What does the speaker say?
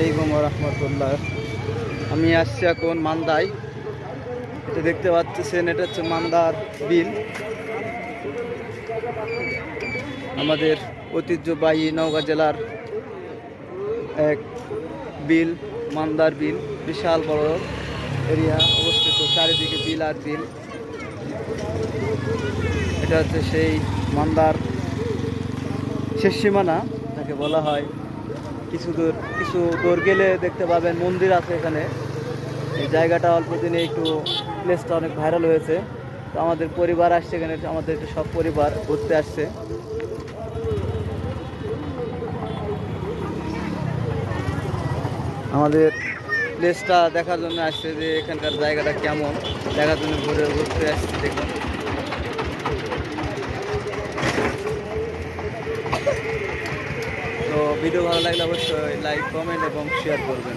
আলাইকুম রহমতুল্লাহ আমি আসছি এখন মান্দায়। এটা দেখতে পাচ্ছেন, এটা হচ্ছে মান্দার বিল। আমাদের ঐতিহ্যবাহী নওগাঁ জেলার এক বিল, মান্দার বিল, বিশাল বড় এরিয়া অবস্থিত, চারিদিকে বিল আর বিল। এটা হচ্ছে সেই মান্দার শেষ সীমানা তাকে বলা হয় কিছু দূর কিছু দূর গেলে দেখতে পাবেন মন্দির আছে এখানে। এই জায়গাটা অল্প দিনে একটু প্লেসটা অনেক ভাইরাল হয়েছে। তো আমাদের পরিবার আসছে এখানে আমাদের একটু সব পরিবার ঘুরতে আসছে। আমাদের প্লেসটা দেখার জন্য আসছে যে এখানকার জায়গাটা কেমন, দেখার জন্য ঘুরে, ঘুরতে আসছে দেখুন তো ভিডিও ভালো লাগলে অবশ্যই লাইক কমেন্ট এবং শেয়ার করবেন।